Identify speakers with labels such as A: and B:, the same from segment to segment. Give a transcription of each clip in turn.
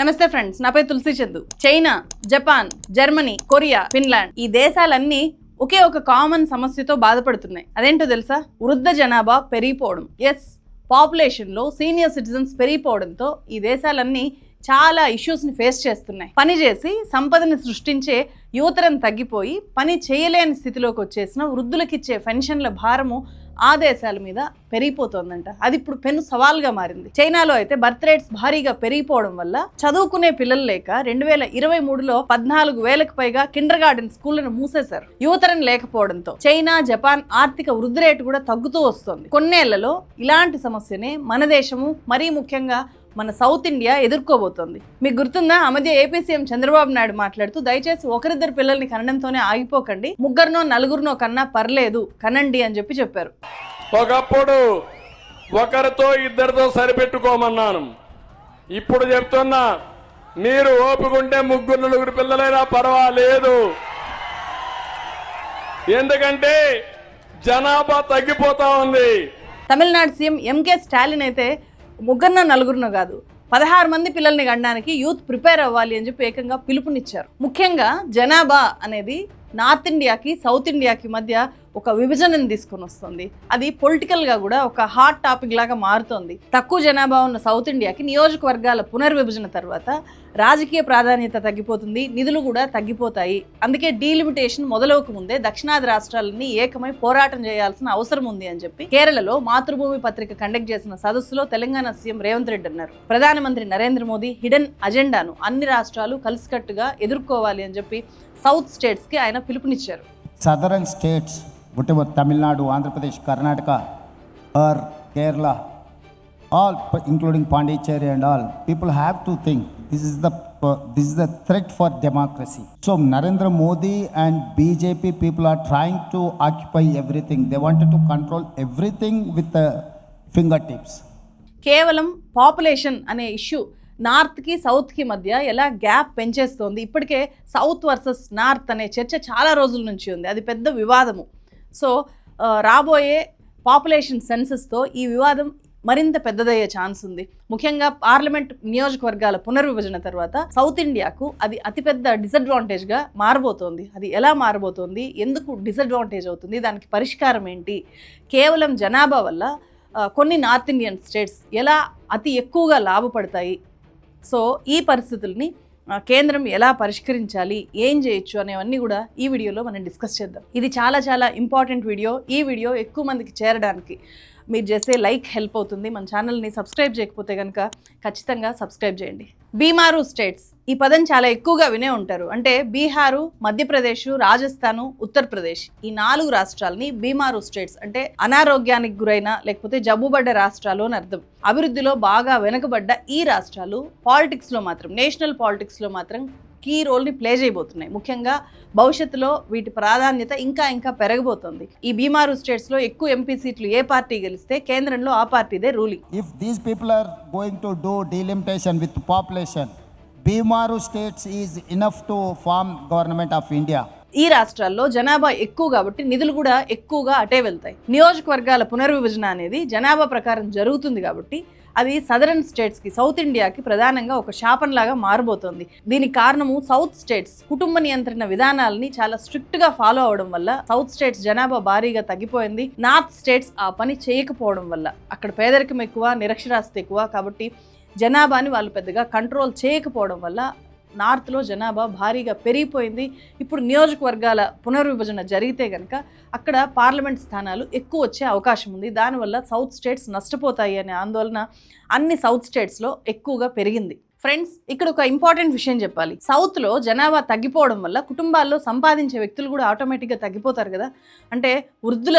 A: నమస్తే ఫ్రెండ్స్ నా పేరు Tulasi Chandu. China Japan Germany Korea Finland ఈ దేశాలన్నీ ఒకే ఒక కామన్ సమస్యతో బాధపడుతున్నాయి. అదేంటో తెలుసా? వృద్ధ జనాభా పెరిగిపోవడం. ఎస్ పాపులేషన్లో సీనియర్ సిటిజన్స్ పెరిగిపోవడంతో ఈ దేశాలన్నీ చాలా ఇష్యూస్ని ఫేస్ చేస్తున్నాయి. పని చేసి సంపదని సృష్టించే యువతరం తగ్గిపోయి పని చేయలేని స్థితిలోకి వచ్చేసిన వృద్ధులకిచ్చే పెన్షన్ల భారము ఆ దేశాల మీద పెరిగిపోతోందంట. అది ఇప్పుడు పెను సవాల్గా మారింది. చైనాలో అయితే బర్త్ రేట్స్ భారీగా పెరిగిపోవడం వల్ల చదువుకునే పిల్లలు లేక రెండు వేల ఇరవై మూడులో పద్నాలుగు వేలకు పైగా కిండర్ గార్డెన్ స్కూళ్ళను మూసేశారు. యువతరం లేకపోవడంతో చైనా జపాన్ ఆర్థిక వృద్ధి రేటు కూడా తగ్గుతూ వస్తుంది. కొన్నేళ్ళలో ఇలాంటి సమస్యనే మన దేశము మరీ ముఖ్యంగా మన సౌత్ ఇండియా ఎదుర్కోబోతోంది. మీకు గుర్తుందా? ఆ మధ్య ఏపీ సీఎం చంద్రబాబు నాయుడు మాట్లాడుతూ దయచేసి ఒకరిద్దరు పిల్లల్ని కనడంతోనే ఆగిపోకండి. ముగ్గురునో నలుగురినో కన్నా పర్లేదు కనండి అని చెప్పి చెప్పారు.
B: ఒకప్పుడు ఒకరితో ఇద్దరితో సరిపెట్టుకోమన్నాను. ఇప్పుడు చెప్తున్నా మీరు ఓపుకుంటే ముగ్గురు నలుగురు పిల్లలైనా పర్వాలేదు. ఎందుకంటే జనాభా తగ్గిపోతా ఉంది.
A: తమిళనాడు సీఎం ఎంకే స్టాలిన్ అయితే ముగ్గురున నలుగురినో కాదు పదహారు మంది పిల్లల్ని గనడానికి యూత్ ప్రిపేర్ అవ్వాలి అని చెప్పి ఏకంగా పిలుపునిచ్చారు. ముఖ్యంగా జనాభా అనేది నార్త్ ఇండియాకి సౌత్ ఇండియాకి మధ్య ఒక విభజనను తీసుకొని వస్తుంది. అది పొలిటికల్గా కూడా ఒక హాట్ టాపిక్ లాగా మారుతోంది. తక్కువ జనాభా ఉన్న సౌత్ ఇండియాకి నియోజకవర్గాల పునర్విభజన తర్వాత రాజకీయ ప్రాధాన్యత తగ్గిపోతుంది నిధులు కూడా తగ్గిపోతాయి. అందుకే డీలిమిటేషన్ మొదలవక ముందే దక్షిణాది రాష్ట్రాలన్నీ ఏకమై పోరాటం చేయాల్సిన అవసరం ఉంది అని చెప్పి కేరళలో మాతృభూమి పత్రిక కండక్ట్ చేసిన సదస్సులో తెలంగాణ సీఎం రేవంత్ రెడ్డి అన్నారు. ప్రధానమంత్రి నరేంద్ర మోదీ హిడెన్ అజెండాను అన్ని రాష్ట్రాలు కలిసికట్టుగా ఎదుర్కోవాలి అని చెప్పి సౌత్ స్టేట్స్కి ఆయన పిలుపునిచ్చారు.
C: సదరన్ స్టేట్స్ ఉంటే Tamil Nadu Andhra Pradesh Karnataka or Kerala all including Pondicherry and all. People have to think this is the this is the threat for democracy. So Narendra Modi and BJP people are trying to occupy everything. They want to control everything with finger tips.
A: కేవలం population అనే issue నార్త్కి సౌత్కి మధ్య ఎలా gap పెంచేస్తోంది? ఇప్పటికే south versus north అనే చర్చ చాలా రోజుల నుంచి ఉంది. అది పెద్ద వివాదము. సో రాబోయే పాపులేషన్ సెన్సెస్తో ఈ వివాదం మరింత పెద్దదయ్యే ఛాన్స్ ఉంది. ముఖ్యంగా పార్లమెంట్ నియోజకవర్గాల పునర్విభజన తర్వాత సౌత్ ఇండియాకు అది అతిపెద్ద డిసడ్వాంటేజ్గా మారబోతోంది. అది ఎలా మారబోతోంది? ఎందుకు డిసడ్వాంటేజ్ అవుతుంది? దానికి పరిష్కారం ఏంటి? కేవలం జనాభా వల్ల కొన్ని నార్త్ ఇండియన్ స్టేట్స్ ఎలా అతి ఎక్కువగా లాభపడతాయి? సో ఈ పరిస్థితుల్ని కేంద్రం ఎలా పరిష్కరించాలి ఏం చేయొచ్చు అనేవన్నీ కూడా ఈ వీడియోలో మనం డిస్కస్ చేద్దాం. ఇది చాలా చాలా ఇంపార్టెంట్ వీడియో. ఈ వీడియో ఎక్కువ మందికి చేరడానికి మీరు చేసే లైక్ హెల్ప్ అవుతుంది. మన ఛానల్ని సబ్స్క్రైబ్ చేయకపోతే కనుక ఖచ్చితంగా సబ్స్క్రైబ్ చేయండి. బీమారు స్టేట్స్. ఈ పదం చాలా ఎక్కువగా వినే ఉంటారు. అంటే బీహారు మధ్యప్రదేశ్ రాజస్థాను ఉత్తరప్రదేశ్ ఈ నాలుగు రాష్ట్రాలని బీమారు స్టేట్స్ అంటే అనారోగ్యానికి గురైన లేకపోతే జబ్బుబడ్డ రాష్ట్రాలు అని అర్థం. అభివృద్ధిలో బాగా వెనుకబడ్డ ఈ రాష్ట్రాలు పాలిటిక్స్లో మాత్రం నేషనల్ పాలిటిక్స్లో మాత్రం కీ రోల్ని ప్లే చేయబోతున్నాయి. ముఖ్యంగా భవిష్యత్తులో వీటి ప్రాధాన్యత ఇంకా ఇంకా పెరగబోతోంది. ఈ బీమారు స్టేట్స్లో ఎక్కువ ఎంపీ సీట్లు ఏ పార్టీ గెలిస్తే కేంద్రంలో ఆ పార్టీదే ruling.
C: If these people are going to do delimitation with population, Bimaru states is enough to form government of India.
A: ఈ రాష్ట్రాల్లో జనాభా ఎక్కువ కాబట్టి నిధులు కూడా ఎక్కువగా అటే వెళ్తాయి. నియోజకవర్గాల పునర్విభజన అనేది జనాభా ప్రకారం జరుగుతుంది కాబట్టి అది సదరన్ స్టేట్స్కి సౌత్ ఇండియాకి ప్రధానంగా ఒక శాపంలాగా మారబోతోంది. దీనికి కారణము సౌత్ స్టేట్స్ కుటుంబ నియంత్రణ విధానాలని చాలా స్ట్రిక్ట్గా ఫాలో అవడం వల్ల సౌత్ స్టేట్స్ జనాభా భారీగా తగ్గిపోయింది. నార్త్ స్టేట్స్ ఆ పని చేయకపోవడం వల్ల. అక్కడ పేదరికం ఎక్కువ నిరక్షరాస్యత ఎక్కువ కాబట్టి జనాభాని వాళ్ళు పెద్దగా కంట్రోల్ చేయకపోవడం వల్ల నార్త్లో జనాభా భారీగా పెరిగిపోయింది. ఇప్పుడు నియోజకవర్గాల పునర్విభజన జరిగితే కనుక అక్కడ పార్లమెంట్ స్థానాలు ఎక్కువ వచ్చే అవకాశం ఉంది. దానివల్ల సౌత్ స్టేట్స్ నష్టపోతాయి అనే ఆందోళన అన్ని సౌత్ స్టేట్స్లో ఎక్కువగా పెరిగింది. ఫ్రెండ్స్ ఇక్కడ ఒక ఇంపార్టెంట్ విషయం చెప్పాలి. సౌత్లో జనాభా తగ్గిపోవడం వల్ల కుటుంబాల్లో సంపాదించే వ్యక్తులు కూడా ఆటోమేటిక్గా తగ్గిపోతారు కదా. అంటే వృద్ధుల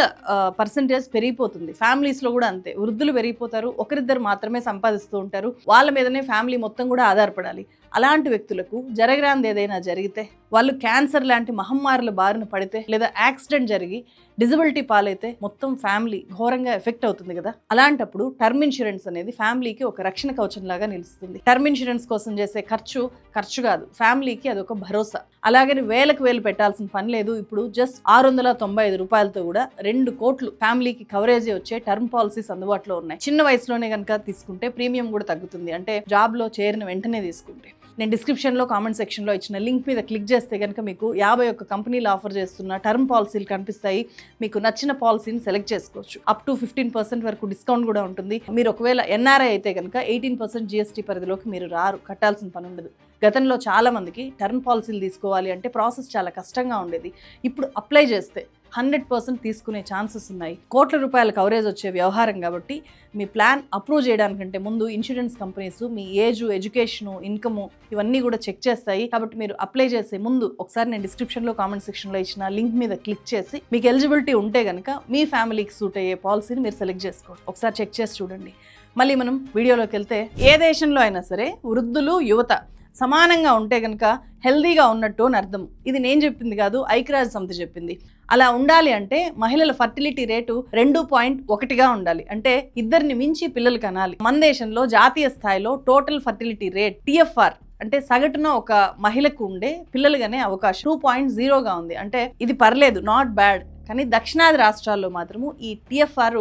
A: పర్సంటేజ్ పెరిగిపోతుంది. ఫ్యామిలీస్లో కూడా అంతే. వృద్ధులు పెరిగిపోతారు. ఒకరిద్దరు మాత్రమే సంపాదిస్తూ ఉంటారు. వాళ్ళ మీదనే ఫ్యామిలీ మొత్తం కూడా ఆధారపడాలి. అలాంటి వ్యక్తులకు జరగరాంది ఏదైనా జరిగితే వాళ్ళు క్యాన్సర్ లాంటి మహమ్మారుల బారిన పడితే లేదా యాక్సిడెంట్ జరిగి డిజబిలిటీ పాలైతే మొత్తం ఫ్యామిలీ ఘోరంగా ఎఫెక్ట్ అవుతుంది కదా. అలాంటప్పుడు టర్మ్ ఇన్సూరెన్స్ అనేది ఫ్యామిలీకి ఒక రక్షణ కవచం లాగా నిలుస్తుంది. టర్మ్ ఇన్సూరెన్స్ కోసం చేసే ఖర్చు ఖర్చు కాదు ఫ్యామిలీకి అదొక భరోసా. అలాగని వేలకు వేలు పెట్టాల్సిన పని లేదు. ఇప్పుడు జస్ట్ ఆరు వందల తొంభై ఐదు రూపాయలతో కూడా రెండు కోట్లు ఫ్యామిలీకి కవరేజ్ వచ్చే టర్మ్ పాలసీస్ అందుబాటులో ఉన్నాయి. చిన్న వయసులోనే కనుక తీసుకుంటే ప్రీమియం కూడా తగ్గుతుంది. అంటే జాబ్లో చేరిన వెంటనే తీసుకుంటే. నేను డిస్క్రిప్షన్లో కామెంట్ సెక్షన్లో ఇచ్చిన లింక్ మీద క్లిక్ చేస్తే కనుక మీకు యాభై ఒక్క కంపెనీలు ఆఫర్ చేస్తున్న టర్మ్ పాలసీలు కనిపిస్తాయి. మీకు నచ్చిన పాలసీని సెలెక్ట్ చేసుకోవచ్చు. అప్ టు ఫిఫ్టీన్ పర్సెంట్ వరకు డిస్కౌంట్ కూడా ఉంటుంది. మీరు ఒకవేళ ఎన్ఆర్ఐ అయితే కనుక ఎయిటీన్ పర్సెంట్ జిఎస్టీ పరిధిలోకి మీరు రారు. కట్టాల్సిన పని ఉండదు. గతంలో చాలా మందికి టర్మ్ పాలసీలు తీసుకోవాలి అంటే ప్రాసెస్ చాలా కష్టంగా ఉండేది. ఇప్పుడు అప్లై చేస్తే హండ్రెడ్ పర్సెంట్ తీసుకునే ఛాన్సెస్ ఉన్నాయి. కోట్ల రూపాయల కవరేజ్ వచ్చే వ్యవహారం కాబట్టి మీ ప్లాన్ అప్రూవ్ చేయడానికంటే ముందు ఇన్సూరెన్స్ కంపెనీస్ మీ ఏజ్ ఎడ్యుకేషను ఇన్కమ్ ఇవన్నీ కూడా చెక్ చేస్తాయి. కాబట్టి మీరు అప్లై చేసే ముందు ఒకసారి నేను డిస్క్రిప్షన్లో కామెంట్ సెక్షన్లో ఇచ్చిన లింక్ మీద క్లిక్ చేసి మీకు ఎలిజిబిలిటీ ఉంటే కనుక మీ ఫ్యామిలీకి సూట్ అయ్యే పాలసీని మీరు సెలెక్ట్ చేసుకోండి. ఒకసారి చెక్ చేసి చూడండి. మళ్ళీ మనం వీడియోలోకి వెళ్తే ఏ దేశంలో అయినా సరే వృద్ధులు యువత సమానంగా ఉంటే కనుక హెల్దీగా ఉన్నట్టు అని అర్థం. ఇది నేను చెప్పింది కాదు ఐక్యరాజ్య సమితి చెప్పింది. అలా ఉండాలి అంటే మహిళల ఫర్టిలిటీ రేటు రెండు పాయింట్ ఒకటిగా ఉండాలి. అంటే ఇద్దరిని మించి పిల్లలు కనాలి. మన దేశంలో జాతీయ స్థాయిలో టోటల్ ఫర్టిలిటీ రేట్ టిఎఫ్ఆర్ అంటే సగటున ఒక మహిళకు ఉండే పిల్లలుగానే అవకాశం టూ పాయింట్ జీరోగా ఉంది. అంటే ఇది పర్లేదు నాట్ బ్యాడ్. కానీ దక్షిణాది రాష్ట్రాల్లో మాత్రము ఈ టిఎఫ్ఆర్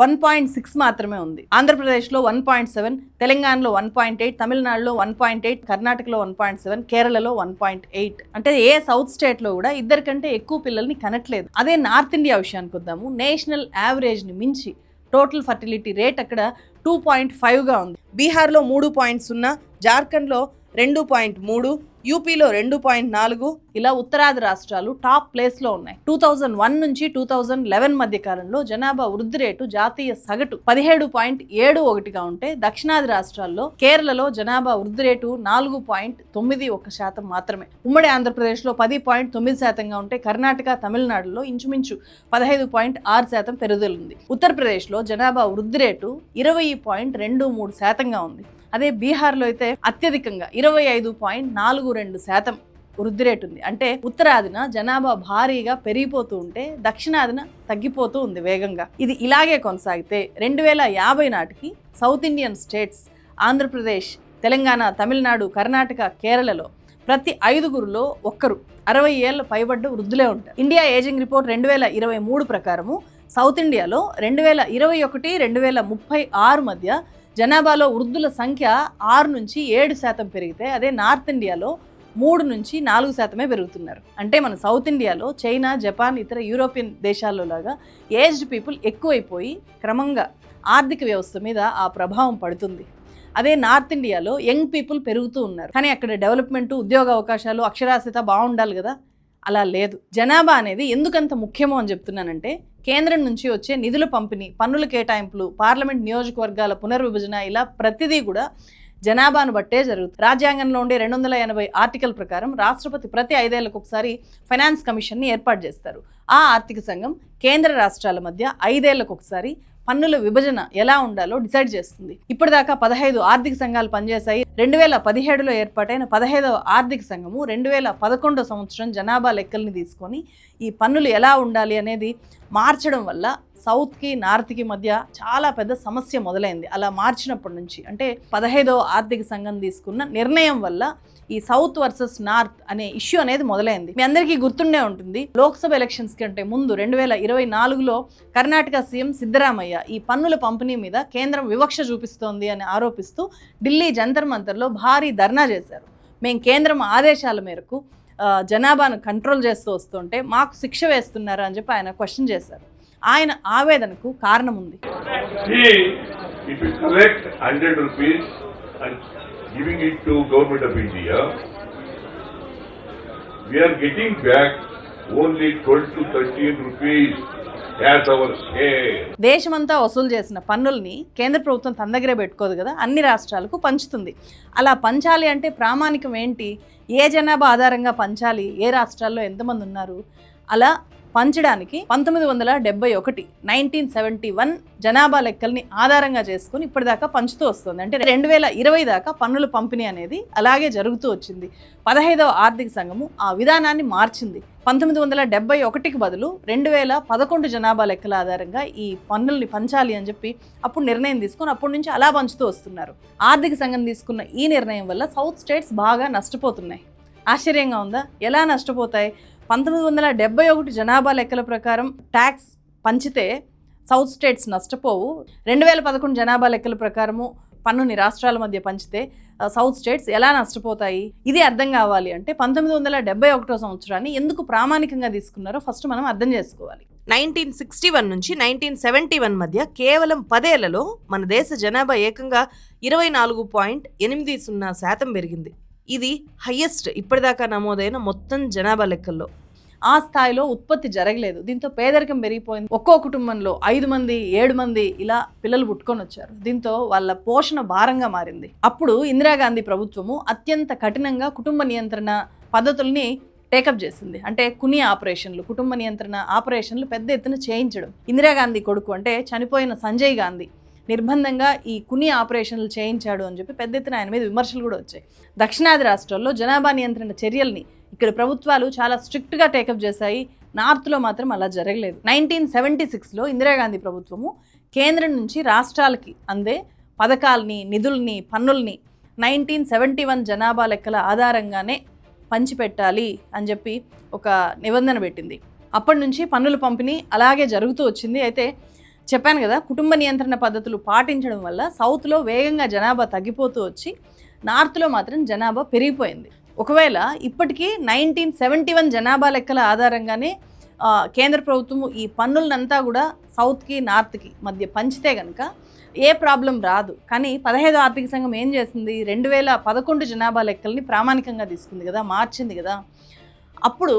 A: వన్ పాయింట్ సిక్స్ మాత్రమే ఉంది. ఆంధ్రప్రదేశ్లో వన్ పాయింట్ సెవెన్ తెలంగాణలో వన్ పాయింట్ ఎయిట్ తమిళనాడులో వన్ పాయింట్ ఎయిట్ కర్ణాటకలో వన్ పాయింట్ సెవెన్ కేరళలో వన్ పాయింట్ ఎయిట్ అంటే ఏ సౌత్ స్టేట్లో కూడా ఇద్దరికంటే ఎక్కువ పిల్లల్ని కనట్లేదు. అదే నార్త్ ఇండియా విషయానికి వద్దాము. నేషనల్ యావరేజ్ని మించి టోటల్ ఫర్టిలిటీ రేట్ అక్కడ టూ పాయింట్ ఫైవ్గా ఉంది. బీహార్లో మూడు పాయింట్ సున్నా జార్ఖండ్లో రెండు పాయింట్ మూడు యూపీలో రెండు పాయింట్ నాలుగు ఇలా ఉత్తరాది రాష్ట్రాలు టాప్ ప్లేస్లో ఉన్నాయి. టూ థౌజండ్ వన్ నుంచి టూ థౌజండ్ లెవెన్ మధ్య కాలంలో జనాభా వృద్ధి రేటు జాతీయ సగటు పదిహేడు పాయింట్ ఏడు ఒకటిగా ఉంటే దక్షిణాది రాష్ట్రాల్లో కేరళలో జనాభా వృద్ధి రేటు నాలుగు పాయింట్ తొమ్మిది ఒక శాతం మాత్రమే. ఉమ్మడి ఆంధ్రప్రదేశ్లో పది పాయింట్ తొమ్మిది శాతంగా ఉంటే కర్ణాటక తమిళనాడులో ఇంచుమించు పదహైదు పాయింట్ ఆరు శాతం పెరుగుదల ఉంది. ఉత్తరప్రదేశ్లో జనాభా వృద్ధి రేటు ఇరవై పాయింట్ రెండు మూడు శాతంగా ఉంది. అదే బీహార్లో అయితే అత్యధికంగా ఇరవై ఐదు పాయింట్ నాలుగు రెండు శాతం వృద్ధి రేటు ఉంది. అంటే ఉత్తరాదిన జనాభా భారీగా పెరిగిపోతూ ఉంటే దక్షిణాదిన తగ్గిపోతూ ఉంది వేగంగా. ఇది ఇలాగే కొనసాగితే రెండు వేల యాభై నాటికి south Indian states Andhra Pradesh Telangana Tamil Nadu Karnataka కేరళలో ప్రతి ఐదుగురులో ఒక్కరు అరవై ఏళ్ళ పైబడ్డ వృద్ధులే ఉంటారు. ఇండియా ఏజింగ్ రిపోర్ట్ రెండు వేల ఇరవై మూడు ప్రకారము సౌత్ ఇండియాలో రెండు వేల ఇరవై ఒకటి రెండు వేల ముప్పై ఆరు మధ్య జనాభాలో వృద్ధుల సంఖ్య ఆరు నుంచి ఏడు శాతం పెరిగితే అదే నార్త్ ఇండియాలో మూడు నుంచి నాలుగు శాతమే పెరుగుతున్నారు. అంటే మన సౌత్ ఇండియాలో చైనా జపాన్ ఇతర యూరోపియన్ దేశాల్లో లాగా ఏజ్డ్ పీపుల్ ఎక్కువైపోయి క్రమంగా ఆర్థిక వ్యవస్థ మీద ఆ ప్రభావం పడుతుంది. అదే నార్త్ ఇండియాలో యంగ్ పీపుల్ పెరుగుతూ ఉన్నారు. కానీ అక్కడ డెవలప్మెంట్ ఉద్యోగ అవకాశాలు అక్షరాస్యత బాగుండాలి కదా. అలా లేదు. జనాభా అనేది ఎందుకంత ముఖ్యమో అని చెప్తున్నానంటే కేంద్రం నుంచి వచ్చే నిధుల పంపిణీ పన్నుల కేటాయింపులు పార్లమెంట్ నియోజకవర్గాల పునర్విభజన ఇలా ప్రతిదీ కూడా జనాభాను బట్టే జరుగుతుంది. రాజ్యాంగంలో ఉండే రెండు వందల ఎనభై ఆర్టికల్ ప్రకారం రాష్ట్రపతి ప్రతి ఐదేళ్ళకు ఒకసారి ఫైనాన్స్ కమిషన్ని ఏర్పాటు చేస్తారు. ఆ ఆర్థిక సంఘం కేంద్ర రాష్ట్రాల మధ్య ఐదేళ్ళకు ఒకసారి పన్నుల విభజన ఎలా ఉండాలో డిసైడ్ చేస్తుంది. ఇప్పటిదాకా పదహైదు ఆర్థిక సంఘాలు పనిచేశాయి. రెండు వేల పదిహేడులో ఏర్పాటైన పదహైదవ ఆర్థిక సంఘము రెండు వేల పదకొండో సంవత్సరం జనాభా లెక్కల్ని తీసుకొని ఈ పన్నులు ఎలా ఉండాలి అనేది మార్చడం వల్ల సౌత్కి నార్త్కి మధ్య చాలా పెద్ద సమస్య మొదలైంది. అలా మార్చినప్పటి నుంచి అంటే పదహైదో ఆర్థిక సంఘం తీసుకున్న నిర్ణయం వల్ల ఈ సౌత్ వర్సెస్ నార్త్ అనే ఇష్యూ అనేది మొదలైంది. మీ అందరికీ గుర్తుండే ఉంటుంది లోక్సభ ఎలక్షన్స్ కంటే ముందు రెండు వేల ఇరవై నాలుగులో కర్ణాటక సీఎం సిద్ధరామయ్య ఈ పన్నుల పంపిణీ మీద కేంద్రం వివక్ష చూపిస్తోంది అని ఆరోపిస్తూ ఢిల్లీ జంతర్ మంతర్లో భారీ ధర్నా చేశారు. మేము కేంద్రం ఆదేశాల మేరకు జనాభాను కంట్రోల్ చేస్తూ వస్తుంటే మాకు శిక్ష వేస్తున్నారు అని చెప్పి ఆయన క్వశ్చన్ చేశారు. ఆయన ఆవేదనకు కారణం ఉంది.
D: We are getting back only 12
A: దేశమంతా వసూలు చేసిన పన్నుల్ని కేంద్ర ప్రభుత్వం తన దగ్గరే పెట్టుకోదు కదా అన్ని రాష్ట్రాలకు పంచుతుంది. అలా పంచాలి అంటే ప్రామాణికం ఏంటి? ఏ జనాభా ఆధారంగా పంచాలి? ఏ రాష్ట్రాల్లో ఎంతమంది ఉన్నారు? అలా పంచడానికి పంతొమ్మిది వందల డెబ్బై ఒకటి నైన్టీన్ సెవెంటీ వన్ జనాభా లెక్కల్ని ఆధారంగా చేసుకుని ఇప్పటిదాకా పంచుతూ వస్తుంది. అంటే రెండు వేల ఇరవై దాకా పన్నుల పంపిణీ అనేది అలాగే జరుగుతూ వచ్చింది. పదహైదవ ఆర్థిక సంఘము ఆ విధానాన్ని మార్చింది. పంతొమ్మిది వందల డెబ్బై ఒకటికి బదులు రెండు వేల పదకొండు జనాభా లెక్కల ఆధారంగా ఈ పన్నుల్ని పంచాలి అని చెప్పి అప్పుడు నిర్ణయం తీసుకొని అప్పటి నుంచి అలా పంచుతూ వస్తున్నారు. ఆర్థిక సంఘం తీసుకున్న ఈ నిర్ణయం వల్ల సౌత్ స్టేట్స్ బాగా నష్టపోతున్నాయి. ఆశ్చర్యంగా ఉందా? ఎలా నష్టపోతాయి? పంతొమ్మిది వందల డెబ్బై ఒకటి జనాభా లెక్కల ప్రకారం ట్యాక్స్ పంచితే సౌత్ స్టేట్స్ నష్టపోవు. రెండు వేల పదకొండు జనాభా లెక్కల ప్రకారము పన్నుని రాష్ట్రాల మధ్య పంచితే సౌత్ స్టేట్స్ ఎలా నష్టపోతాయి? ఇది అర్థం కావాలి అంటే పంతొమ్మిది వందల డెబ్బై ఒకటో సంవత్సరాన్ని ఎందుకు ప్రామాణికంగా తీసుకున్నారో ఫస్ట్ మనం అర్థం చేసుకోవాలి.
E: నైన్టీన్ సిక్స్టీ వన్ నుంచి నైన్టీన్ సెవెంటీ వన్ మధ్య కేవలం పదేళ్ళలో మన దేశ జనాభా ఏకంగా ఇరవై నాలుగు పాయింట్ ఎనిమిది సున్నా శాతం పెరిగింది ఇది హయ్యెస్ట్ ఇప్పటిదాకా నమోదైన మొత్తం జనాభా లెక్కల్లో
A: ఆ స్థాయిలో ఉత్పత్తి జరగలేదు. దీంతో పేదరికం పెరిగిపోయింది. ఒక్కో కుటుంబంలో ఐదు మంది ఏడు మంది ఇలా పిల్లలు పుట్టుకొని వచ్చారు. దీంతో వాళ్ళ పోషణ భారంగా మారింది. అప్పుడు ఇందిరాగాంధీ ప్రభుత్వము అత్యంత కఠినంగా కుటుంబ నియంత్రణ పద్ధతుల్ని టేకప్ చేసింది. అంటే కుని ఆపరేషన్లు కుటుంబ నియంత్రణ ఆపరేషన్లు పెద్ద ఎత్తున చేయించడం. ఇందిరాగాంధీ కొడుకు అంటే చనిపోయిన సంజయ్ గాంధీ. నిర్బంధంగా ఈ కుని ఆపరేషన్లు చేయించాడు అని చెప్పి పెద్ద ఎత్తున ఆయన మీద విమర్శలు కూడా వచ్చాయి. దక్షిణాది రాష్ట్రాల్లో జనాభా నియంత్రణ చర్యల్ని ఇక్కడ ప్రభుత్వాలు చాలా స్ట్రిక్ట్గా టేకప్ చేశాయి. నార్త్లో మాత్రం అలా జరగలేదు. నైన్టీన్ సెవెంటీ సిక్స్లో ఇందిరాగాంధీ ప్రభుత్వము కేంద్రం నుంచి రాష్ట్రాలకి అందే పథకాల్ని నిధుల్ని పన్నుల్ని నైన్టీన్ సెవెంటీ వన్ జనాభా లెక్కల ఆధారంగానే పంచిపెట్టాలి అని చెప్పి ఒక నిబంధన పెట్టింది. అప్పటి నుంచి పన్నుల పంపిణీ అలాగే జరుగుతూ వచ్చింది. అయితే చెప్పాను కదా కుటుంబ నియంత్రణ పద్ధతులు పాటించడం వల్ల సౌత్లో వేగంగా జనాభా తగ్గిపోతూ వచ్చి నార్త్లో మాత్రం జనాభా పెరిగిపోయింది. ఒకవేళ ఇప్పటికీ నైన్టీన్ సెవెంటీ వన్ జనాభా లెక్కల ఆధారంగానే కేంద్ర ప్రభుత్వము ఈ పన్నులనంతా కూడా సౌత్కి నార్త్కి మధ్య పంచితే కనుక ఏ ప్రాబ్లం రాదు. కానీ పదహైదు ఆర్థిక సంఘం ఏం చేసింది? రెండు వేల పదకొండు జనాభా లెక్కల్ని ప్రామాణికంగా తీసుకుంది కదా మార్చింది కదా. అప్పుడు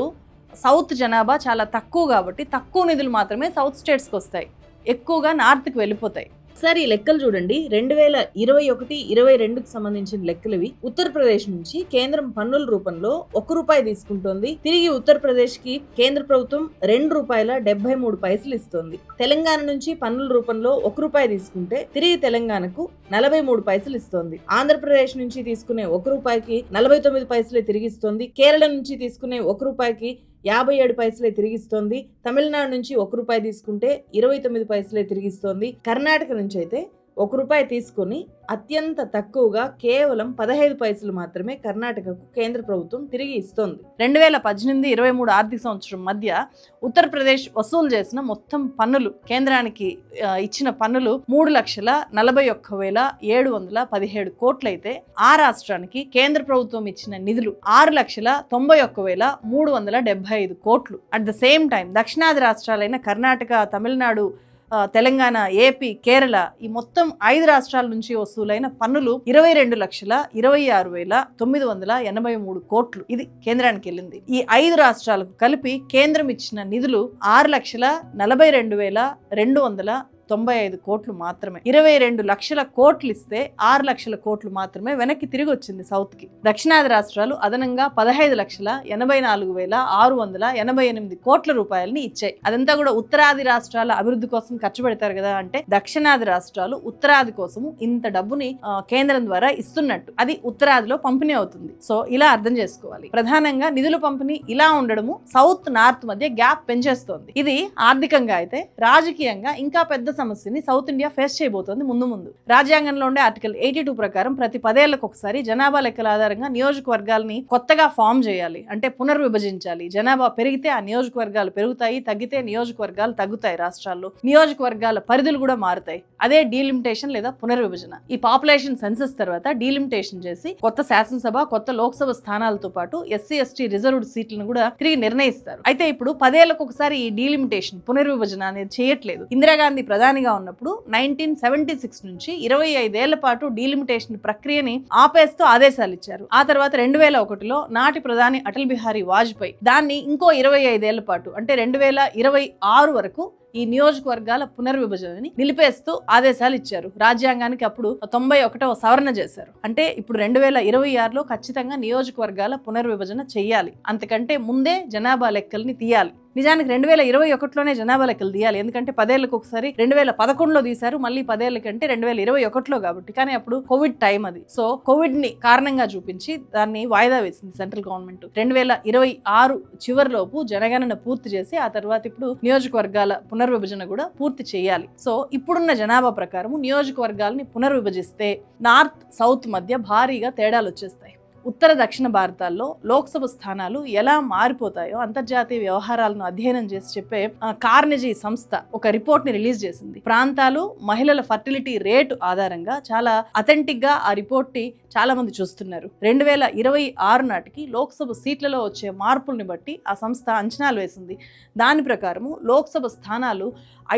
A: సౌత్ జనాభా చాలా తక్కువ కాబట్టి తక్కువ నిధులు మాత్రమే సౌత్ స్టేట్స్కి వస్తాయి. ఎక్కువగా నార్త్కి వెళ్ళిపోతాయి.
E: సార్ ఈ లెక్కలు చూడండి. రెండు వేల ఇరవై ఒకటి ఇరవై రెండుకు సంబంధించిన లెక్కలు ఇవి. ఉత్తరప్రదేశ్ నుంచి కేంద్రం పన్నుల రూపంలో ఒక రూపాయి తీసుకుంటోంది. తిరిగి ఉత్తరప్రదేశ్కి కేంద్ర ప్రభుత్వం రెండు రూపాయల డెబ్బై మూడు పైసలు ఇస్తోంది. తెలంగాణ నుంచి పన్నుల రూపంలో ఒక రూపాయి తీసుకుంటే తిరిగి తెలంగాణకు నలభై మూడు పైసలు ఇస్తోంది. ఆంధ్రప్రదేశ్ నుంచి తీసుకునే ఒక రూపాయికి నలభై తొమ్మిది పైసలే తిరిగిస్తోంది కేరళ నుంచి తీసుకునే ఒక రూపాయికి యాభై ఏడు పైసలే తిరిగిస్తోంది. తమిళనాడు నుంచి ఒక రూపాయి తీసుకుంటే ఇరవై తొమ్మిది పైసలే తిరిగిస్తోంది. కర్ణాటక నుంచి అయితే ఒక రూపాయి తీసుకొని అత్యంత తక్కువగా కేవలం పదహైదు పైసలు మాత్రమే కర్ణాటకకు కేంద్ర ప్రభుత్వం తిరిగి ఇస్తోంది.
A: రెండు వేల పద్దెనిమిది ఇరవై మూడు ఆర్థిక సంవత్సరం మధ్య ఉత్తరప్రదేశ్ వసూలు చేసిన మొత్తం పన్నులు కేంద్రానికి ఇచ్చిన పన్నులు మూడు లక్షల నలభై ఒక్క వేల ఏడు వందల పదిహేడు కోట్లయితే ఆ రాష్ట్రానికి కేంద్ర ప్రభుత్వం ఇచ్చిన నిధులు ఆరు లక్షల తొంభై ఒక్క వేల మూడు వందల డెబ్బై ఐదు కోట్లు. అట్ ద సేమ్ టైం దక్షిణాది రాష్ట్రాలైన కర్ణాటక తమిళనాడు తెలంగాణ ఏపీ కేరళ ఈ మొత్తం ఐదు రాష్ట్రాల నుంచి వసూలైన పన్నులు ఇరవై రెండు లక్షల ఇరవై ఆరు వేల తొమ్మిది వందల ఎనభై మూడు కోట్లు. ఇది కేంద్రానికి వెళ్ళింది. ఈ ఐదు రాష్ట్రాలకు కలిపి కేంద్రం ఇచ్చిన నిధులు ఆరు లక్షల నలభై రెండు వేల రెండు వందల తొంభై ఐదు కోట్లు మాత్రమే. ఇరవై రెండు లక్షల కోట్లు ఇస్తే ఆరు లక్షల కోట్లు మాత్రమే వెనక్కి తిరిగి వచ్చింది సౌత్కి. దక్షిణాది రాష్ట్రాలు అదనంగా పదహైదు లక్షల ఎనభై నాలుగు వేల ఆరు వందల ఎనభై ఎనిమిది కోట్ల రూపాయలని ఇచ్చాయి. అదంతా కూడా ఉత్తరాది రాష్ట్రాల అభివృద్ధి కోసం ఖర్చు పెడతారు కదా అంటే దక్షిణాది రాష్ట్రాలు ఉత్తరాది కోసము ఇంత డబ్బుని కేంద్రం ద్వారా ఇస్తున్నట్టు. అది ఉత్తరాదిలో పంపిణీ అవుతుంది. సో ఇలా అర్థం చేసుకోవాలి. ప్రధానంగా నిధుల పంపిణీ ఇలా ఉండడము సౌత్ నార్త్ మధ్య గ్యాప్ పెంచేస్తోంది. ఇది ఆర్థికంగా అయితే రాజకీయంగా ఇంకా పెద్ద సమస్యని సౌత్ ఇండియా ఫేస్ చేయబోతోంది ముందు ముందు. రాజ్యాంగంలో ఉండే ఆర్టికల్ ఎయిటీ టూ ప్రకారం ప్రతి పదేళ్ళకు ఒకసారి జనాభా లెక్కల ఆధారంగా నియోజకవర్గాల్ని కొత్తగా ఫామ్ చేయాలి అంటే పునర్విభజించాలి. జనాభా పెరిగితే ఆ నియోజకవర్గాలు పెరుగుతాయి తగ్గితే నియోజకవర్గాలు తగ్గుతాయి రాష్ట్రాల్లో. నియోజకవర్గాల పరిధులు కూడా మారుతాయి. అదే డీలిమిటేషన్ లేదా పునర్విభజన. ఈ పాపులేషన్ సెన్సస్ తర్వాత డీలిమిటేషన్ చేసి కొత్త శాసనసభ కొత్త లోక్సభ స్థానాలతో పాటు ఎస్సీ ఎస్టీ రిజర్వ్డ్ సీట్లను కూడా తిరిగి నిర్ణయిస్తారు. అయితే ఇప్పుడు పదేళ్ళకు ఒకసారి ఈ డీలిమిటేషన్ పునర్విభజన అనేది చేయట్లేదు. ఇందిరాగాంధీ ప్రధాన ప్రధానిగా ఉన్నప్పుడు నైన్టీన్ సెవెంటీ సిక్స్ నుంచి ఇరవై ఐదేళ్ళ పాటు డీలిమిటేషన్ ప్రక్రియని ఆపేస్తూ ఆదేశాలు ఇచ్చారు. ఆ తర్వాత రెండు వేల ఒకటిలో నాటి ప్రధాని అటల్ బిహారీ వాజ్పేయి దాన్ని ఇంకో ఇరవై ఐదేళ్ళ పాటు అంటే రెండు వేల ఇరవై ఆరు వరకు ఈ నియోజకవర్గాల పునర్విభజనని నిలిపేస్తూ ఆదేశాలు ఇచ్చారు. రాజ్యాంగానికి అప్పుడు తొంభై ఒకటవ సవరణ చేశారు. అంటే ఇప్పుడు రెండు వేల ఇరవై ఆరులో ఖచ్చితంగా నియోజకవర్గాల పునర్విభజన చేయాలి అంతకంటే ముందే జనాభా లెక్కల్ని తీయాలి. నిజానికి రెండు వేల ఇరవై ఒకటిలోనే జనాభా లెక్కలు తీయాలి. ఎందుకంటే పదేళ్ళకి ఒకసారి రెండు వేల పదకొండులో తీశారు. మళ్ళీ పదేళ్ళ కంటే రెండు వేల ఇరవై ఒకటిలో కాబట్టి. కానీ అప్పుడు కోవిడ్ టైం అది. సో కోవిడ్ని కారణంగా చూపించి దాన్ని వాయిదా వేసింది సెంట్రల్ గవర్నమెంట్. రెండు వేల ఇరవై ఆరు చివరిలోపు జనగణన పూర్తి చేసి ఆ తర్వాత ఇప్పుడు నియోజకవర్గాల పునర్ పునర్విభజన కూడా పూర్తి చేయాలి. సో ఇప్పుడున్న జనాభా ప్రకారం నియోజకవర్గాలని పునర్విభజిస్తే నార్త్ సౌత్ మధ్య భారీగా తేడాలు వచ్చేస్తాయి ఉత్తర దక్షిణ భారతాల్లో లోక్సభ స్థానాలు ఎలా మారిపోతాయో అంతర్జాతీయ వ్యవహారాలను అధ్యయనం చేసి చెప్పే కార్నెజీ సంస్థ ఒక రిపోర్ట్ని రిలీజ్ చేసింది. ప్రాంతాలు మహిళల ఫర్టిలిటీ రేటు ఆధారంగా చాలా అథెంటిక్గా ఆ రిపోర్ట్ని చాలా మంది చూస్తున్నారు. రెండు వేల ఇరవై ఆరు నాటికి లోక్సభ సీట్లలో వచ్చే మార్పుల్ని బట్టి ఆ సంస్థ అంచనాలు వేసింది. దాని ప్రకారము లోక్సభ స్థానాలు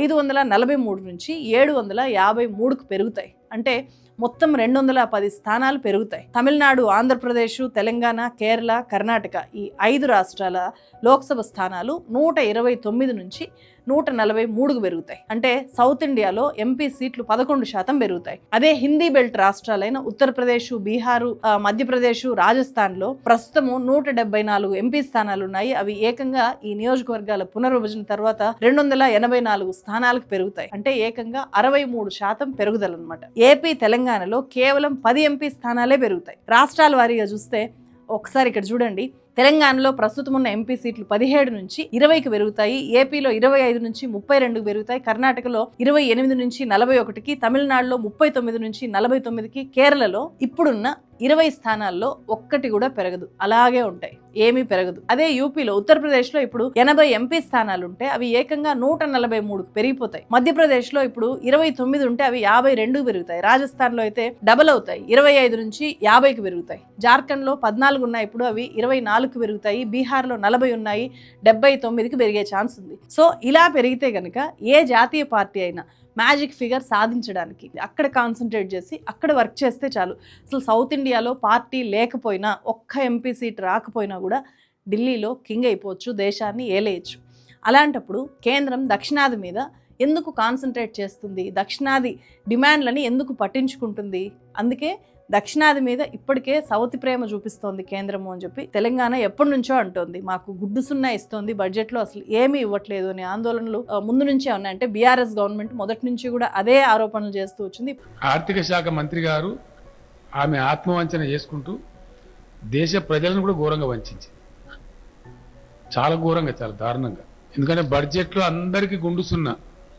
A: ఐదు వందల నలభై మూడు నుంచి ఏడు వందల యాభై మూడుకు పెరుగుతాయి. అంటే మొత్తం రెండు వందల పది స్థానాలు పెరుగుతాయి. తమిళనాడు ఆంధ్రప్రదేశ్ తెలంగాణ కేరళ కర్ణాటక ఈ ఐదు రాష్ట్రాల లోక్సభ స్థానాలు నూట ఇరవై తొమ్మిది నుంచి నూట నలభై మూడుకు పెరుగుతాయి. అంటే సౌత్ ఇండియాలో ఎంపీ సీట్లు పదకొండు శాతం పెరుగుతాయి. అదే హిందీ బెల్ట్ రాష్ట్రాలైన ఉత్తరప్రదేశ్ బీహారు మధ్యప్రదేశ్ రాజస్థాన్లో ప్రస్తుతము నూట డెబ్బై నాలుగు ఎంపీ స్థానాలు ఉన్నాయి. అవి ఏకంగా ఈ నియోజకవర్గాల పునర్విభజన తర్వాత రెండు వందల ఎనభై నాలుగు స్థానాలకు పెరుగుతాయి. అంటే ఏకంగా అరవై మూడు శాతం పెరుగుదల అనమాట ఏపీ తెలంగాణ తెలంగాణలో కేవలం పది ఎంపీ స్థానాలే పెరుగుతాయి. రాష్ట్రాల వారీగా చూస్తే ఒకసారి ఇక్కడ చూడండి. తెలంగాణలో ప్రస్తుతం ఉన్న ఎంపీ సీట్లు పదిహేడు నుంచి ఇరవైకి పెరుగుతాయి. ఏపీలో ఇరవై ఐదు నుంచి ముప్పై రెండుకు పెరుగుతాయి. కర్ణాటకలో ఇరవై ఎనిమిది నుంచి నలభై ఒకటికి తమిళనాడులో ముప్పై తొమ్మిది నుంచి నలభై తొమ్మిదికి కేరళలో ఇప్పుడున్న ఇరవై స్థానాల్లో ఒక్కటి కూడా పెరగదు. అలాగే ఉంటాయి. ఏమీ పెరగదు. అదే యూపీలో ఉత్తరప్రదేశ్లో ఇప్పుడు ఎనభై ఎంపీ స్థానాలు ఉంటే అవి ఏకంగా నూట నలభై మూడుకు పెరిగిపోతాయి. మధ్యప్రదేశ్లో ఇప్పుడు ఇరవై తొమ్మిది ఉంటే అవి యాభై రెండు పెరుగుతాయి. రాజస్థాన్లో అయితే డబల్ అవుతాయి. ఇరవై ఐదు నుంచి యాభైకి పెరుగుతాయి. జార్ఖండ్లో పద్నాలుగు ఉన్నాయి. ఇప్పుడు అవి ఇరవై నాలుగు పెరుగుతాయి. బీహార్లో నలభై ఉన్నాయి. డెబ్బై తొమ్మిదికి పెరిగే ఛాన్స్ ఉంది. సో ఇలా పెరిగితే కనుక ఏ జాతీయ పార్టీ అయినా మ్యాజిక్ ఫిగర్ సాధించడానికి అక్కడ కాన్సన్ట్రేట్ చేసి అక్కడ వర్క్ చేస్తే చాలు. అసలు సౌత్ ఇండియాలో పార్టీ లేకపోయినా ఒక్క ఎంపీ సీట్ రాకపోయినా కూడా ఢిల్లీలో కింగ్ అయిపోవచ్చు దేశాన్ని ఏలేయచ్చు. అలాంటప్పుడు కేంద్రం దక్షిణాది మీద ఎందుకు కాన్సన్ట్రేట్ చేస్తుంది? దక్షిణాది డిమాండ్లని ఎందుకు పట్టించుకుంటుంది? అందుకే దక్షిణాది మీద ఇప్పటికే సౌతి ప్రేమ చూపిస్తోంది కేంద్రము అని చెప్పి తెలంగాణ ఎప్పటి నుంచో అంటోంది. మాకు గుడ్డు సున్నా ఇస్తోంది. బడ్జెట్లో అసలు ఏమీ ఇవ్వట్లేదు అనే ఆందోళనలు ముందు నుంచే ఉన్నాయి. అంటే బీఆర్ఎస్ గవర్నమెంట్ మొదటి నుంచి కూడా అదే ఆరోపణలు చేస్తూ వచ్చింది.
F: ఆర్థిక శాఖ మంత్రి గారు ఆమె ఆత్మవంచన చేసుకుంటూ దేశ ప్రజలను కూడా ఘోరంగా వంచింది. చాలా ఘోరంగా చాలా దారుణంగా. ఎందుకంటే బడ్జెట్లో అందరికీ గుండు సున్నా.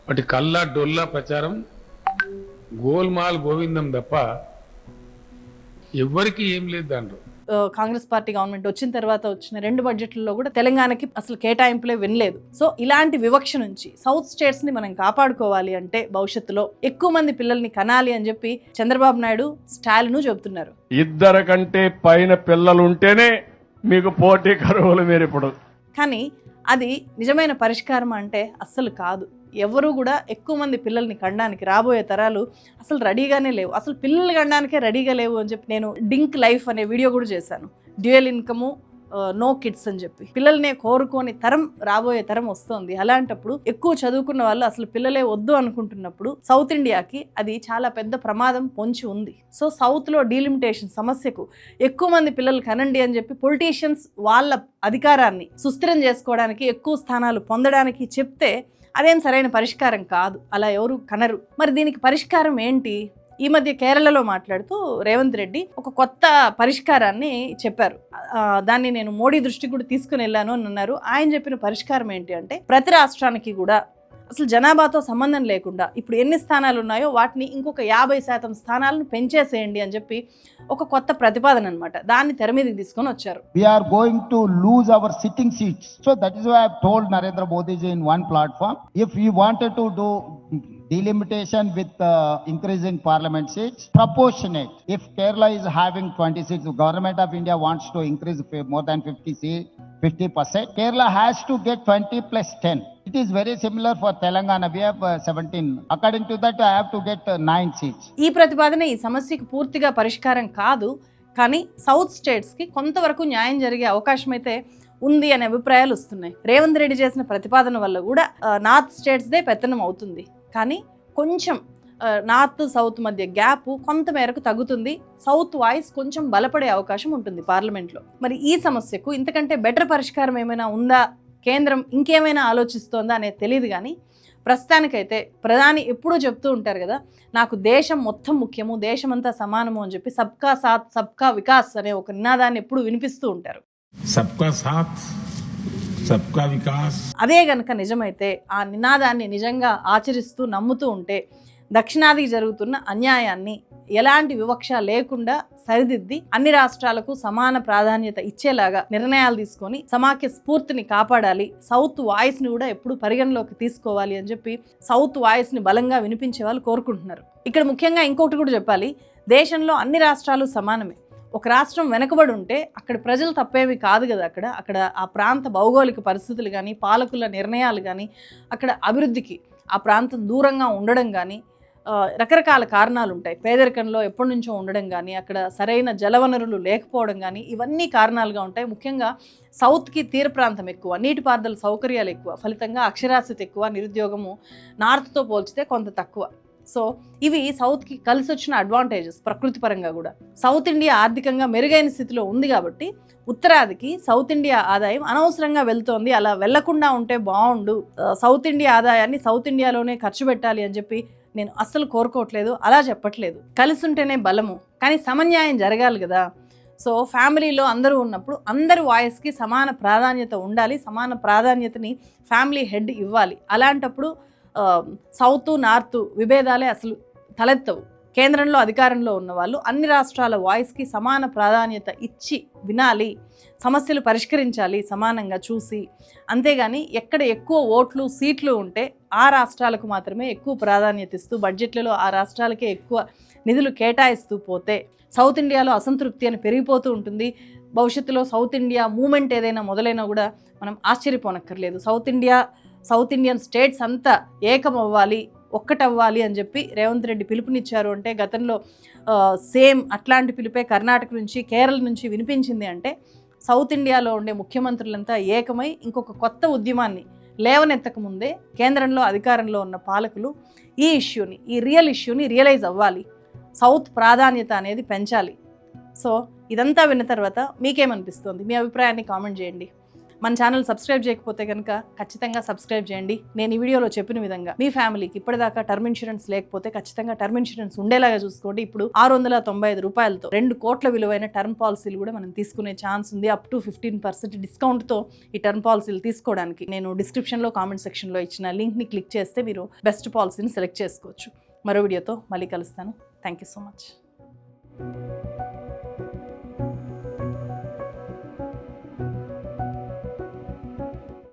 F: వాటి కల్లా డొల్లా ప్రచారం గోల్మాల్ గోవిందం తప్ప ఎవ్వరికి ఏం లేదు దాంట్లో.
A: కాంగ్రెస్ పార్టీ గవర్నమెంట్ వచ్చిన తర్వాత వచ్చిన రెండు బడ్జెట్లలో కూడా తెలంగాణకి అసలు కేటాయింపులే వినలేదు. సో ఇలాంటి వివక్ష నుంచి సౌత్ స్టేట్స్ని మనం కాపాడుకోవాలి అంటే భవిష్యత్తులో ఎక్కువ మంది పిల్లల్ని కనాలి అని చెప్పి చంద్రబాబు నాయుడు స్టాలిన్ చెబుతున్నారు.
B: ఇద్దరు కంటే పైన పిల్లలు ఉంటేనే మీకు పోటీ కరువులు మీరు ఇప్పుడు
A: కానీ అది నిజమైన పరిష్కారం అంటే అస్సలు కాదు. ఎవరు కూడా ఎక్కువ మంది పిల్లల్ని కనడానికి రాబోయే తరాలు అసలు రెడీగానే లేవు. అసలు పిల్లల్ని కనడానికే రెడీగా లేవు అని చెప్పి నేను డింక్ లైఫ్ అనే వీడియో కూడా చేశాను. డ్యూయల్ ఇన్కము నో కిడ్స్ అని చెప్పి. పిల్లల్నే కోరుకొని తరం రాబోయే తరం వస్తుంది. అలాంటప్పుడు ఎక్కువ చదువుకున్న వాళ్ళు అసలు పిల్లలే వద్దు అనుకుంటున్నప్పుడు సౌత్ ఇండియాకి అది చాలా పెద్ద ప్రమాదం పొంచి ఉంది. సో సౌత్లో డీలిమిటేషన్ సమస్యకు ఎక్కువ మంది పిల్లలు కనండి అని చెప్పి పొలిటీషియన్స్ వాళ్ళ అధికారాన్ని సుస్థిరం చేసుకోవడానికి ఎక్కువ స్థానాలు పొందడానికి చెప్తే అదేం సరైన పరిష్కారం కాదు. అలా ఎవరు కనరు. మరి దీనికి పరిష్కారం ఏంటి? ఈ మధ్య కేరళలో మాట్లాడుతూ రేవంత్ రెడ్డి ఒక కొత్త పరిష్కారాన్ని చెప్పారు. దాన్ని నేను మోడీ దృష్టికి కూడా తీసుకుని వెళ్ళాను అని అన్నారు. ఆయన చెప్పిన పరిష్కారం ఏంటి అంటే ప్రతి రాష్ట్రానికి కూడా అసలు జనాభాతో సంబంధం లేకుండా ఇప్పుడు ఎన్ని స్థానాలు ఉన్నాయో వాటిని ఇంకొక యాభై శాతం స్థానాలను పెంచేసేయండి అని చెప్పి ఒక కొత్త ప్రతిపాదన అనమాట దాన్ని తెర మీదకి తీసుకొని వచ్చారు
C: we are going to lose our sitting seats. So that is why I've told Narendra Modi ji in one platform, if we wanted to do delimitation with uh, increasing parliament seats, proportionate. If Kerala is having 20 seats, the government of India wants to increase fi- more than 50 seats, 50%, Kerala has to get 20 plus 10. It is very similar for Telangana. We have uh, 17. According to that, I have to get uh, 9 seats.
A: ఈ ప్రతిపాదన ఈ సమస్యకి పూర్తిగా పరిష్కారం కాదు కానీ south స్టేట్స్కి కొంతవరకు న్యాయం జరిగే అవకాశం అయితే ఉంది అనే అభిప్రాయాలు వస్తున్నాయి రేవంత్ రెడ్డి చేసిన ప్రతిపాదన వల్ల కూడా ఆ, నార్త్ స్టేట్స్దే పెత్తనం అవుతుంది కానీ కొంచెం ఆ, నార్త్ సౌత్ మధ్య గ్యాప్ కొంత మేరకు తగ్గుతుంది సౌత్ వాయిస్ కొంచెం బలపడే అవకాశం ఉంటుంది పార్లమెంట్లో మరి ఈ సమస్యకు ఇంతకంటే బెటర్ పరిష్కారం ఏమైనా ఉందా కేంద్రం ఇంకేమైనా ఆలోచిస్తోందా అనేది తెలియదు కానీ ప్రస్తుతానికైతే ప్రధాని ఎప్పుడూ చెప్తూ ఉంటారు కదా నాకు దేశం మొత్తం ముఖ్యము దేశమంతా సమానము అని చెప్పి సబ్కా సాత్ సబ్కా వికాస్ అనే ఒక నినాదాన్ని ఎప్పుడు వినిపిస్తూ ఉంటారు.
G: సబ్కా సాత్ సబ్కా వికాస్.
A: అదే గనక నిజమైతే ఆ నినాదాన్ని నిజంగా ఆచరిస్తూ నమ్ముతూ ఉంటే దక్షిణాదికి జరుగుతున్న అన్యాయాన్ని ఎలాంటి వివక్ష లేకుండా సరిదిద్ది అన్ని రాష్ట్రాలకు సమాన ప్రాధాన్యత ఇచ్చేలాగా నిర్ణయాలు తీసుకొని సమాఖ్య స్ఫూర్తిని కాపాడాలి. సౌత్ వాయిస్ని కూడా ఎప్పుడు పరిగణలోకి తీసుకోవాలి అని చెప్పి సౌత్ వాయిస్ని బలంగా వినిపించే వాళ్ళు కోరుకుంటున్నారు. ఇక్కడ ముఖ్యంగా ఇంకొకటి కూడా చెప్పాలి. దేశంలో అన్ని రాష్ట్రాలు సమానమే. ఒక రాష్ట్రం వెనకబడి ఉంటే అక్కడ ప్రజలు తప్పేవి కాదు కదా అక్కడ. అక్కడ ఆ ప్రాంత భౌగోళిక పరిస్థితులు కానీ పాలకుల నిర్ణయాలు కానీ అక్కడ అభివృద్ధికి ఆ ప్రాంతం దూరంగా ఉండడం కానీ రకరకాల కారణాలు ఉంటాయి పేదరికంలో ఎప్పటి నుంచో ఉండడం కానీ అక్కడ సరైన జలవనరులు లేకపోవడం కానీ ఇవన్నీ కారణాలుగా ఉంటాయి. ముఖ్యంగా సౌత్కి తీర ప్రాంతం ఎక్కువ నీటిపారుదల సౌకర్యాలు ఎక్కువ ఫలితంగా అక్షరాస్యత ఎక్కువ నిరుద్యోగము నార్త్తో పోల్చితే కొంత తక్కువ. సో ఇవి సౌత్కి కలిసి వచ్చిన అడ్వాంటేజెస్ ప్రకృతి పరంగా కూడా. సౌత్ ఇండియా ఆర్థికంగా మెరుగైన స్థితిలో ఉంది కాబట్టి ఉత్తరాదికి సౌత్ ఇండియా ఆదాయం అనవసరంగా వెళ్తోంది. అలా వెళ్ళకుండా ఉంటే బాగుండు సౌత్ ఇండియా ఆదాయాన్ని సౌత్ ఇండియాలోనే ఖర్చు పెట్టాలి అని చెప్పి నేను అస్సలు కోరుకోవట్లేదు అలా చెప్పట్లేదు. కలిసి ఉంటేనే బలము కానీ సమన్యాయం జరగాలి కదా. సో ఫ్యామిలీలో అందరూ ఉన్నప్పుడు అందరి వాయిస్కి సమాన ప్రాధాన్యత ఉండాలి సమాన ప్రాధాన్యతని ఫ్యామిలీ హెడ్ ఇవ్వాలి. అలాంటప్పుడు సౌత్ నార్త్ విభేదాలే అసలు తలెత్తవు. కేంద్రంలో అధికారంలో ఉన్న వాళ్ళు అన్ని రాష్ట్రాల వాయిస్కి సమాన ప్రాధాన్యత ఇచ్చి వినాలి సమస్యలు పరిష్కరించాలి సమానంగా చూసి. అంతేగాని ఎక్కడ ఎక్కువ ఓట్లు సీట్లు ఉంటే ఆ రాష్ట్రాలకు మాత్రమే ఎక్కువ ప్రాధాన్యత ఇస్తూ బడ్జెట్లలో ఆ రాష్ట్రాలకే ఎక్కువ నిధులు కేటాయిస్తూ పోతే సౌత్ ఇండియాలో అసంతృప్తి అని పెరిగిపోతూ ఉంటుంది. భవిష్యత్తులో సౌత్ ఇండియా మూమెంట్ ఏదైనా మొదలైనా కూడా మనం ఆశ్చర్యపోనక్కర్లేదు. South India south Indian states అంతా ఏకమవ్వాలి. ఒక్కటవ్వాలి అని చెప్పి రేవంత్ రెడ్డి పిలుపునిచ్చారు అంటే గతంలో సేమ్ అట్లాంటి పిలుపే కర్ణాటక నుంచి కేరళ నుంచి వినిపించింది అంటే సౌత్ ఇండియాలో ఉండే ముఖ్యమంత్రులంతా ఏకమై ఇంకొక కొత్త ఉద్యమాన్ని లేవనెత్తక ముందే కేంద్రంలో అధికారంలో ఉన్న పాలకులు ఈ ఇష్యూని ఈ రియల్ ఇష్యూని రియలైజ్ అవ్వాలి. సౌత్ ప్రాధాన్యత అనేది పెంచాలి. సో ఇదంతా విన్న తర్వాత మీకేమనిపిస్తుంది? మీ అభిప్రాయాన్ని కామెంట్ చేయండి. మన ఛానల్ సబ్స్క్రైబ్ చేయకపోతే కనుక ఖచ్చితంగా సబ్స్క్రైబ్ చేయండి. నేను ఈ వీడియోలో చెప్పిన విధంగా మీ ఫ్యామిలీకి ఇప్పటిదాకా టర్మ్ ఇన్సూరెన్స్ లేకపోతే ఖచ్చితంగా టర్మ్ ఇన్సూరెన్స్ ఉండేలాగా చూసుకోండి. ఇప్పుడు ఆరు వందల తొంభై ఐదు రూపాయలతో రెండు కోట్ల విలువైన టర్మ్ పాలసీలు కూడా మనం తీసుకునే ఛాన్స్ ఉంది. అప్ టు ఫిఫ్టీన్ పర్సెంట్ డిస్కౌంట్తో ఈ టర్మ్ పాలసీలు తీసుకోవడానికి నేను డిస్క్రిప్షన్లో కామెంట్ సెక్షన్లో ఇచ్చిన లింక్ని క్లిక్ చేస్తే మీరు బెస్ట్ పాలసీని సెలెక్ట్ చేసుకోవచ్చు. మరో వీడియోతో మళ్ళీ కలుస్తాను. Thank you so much.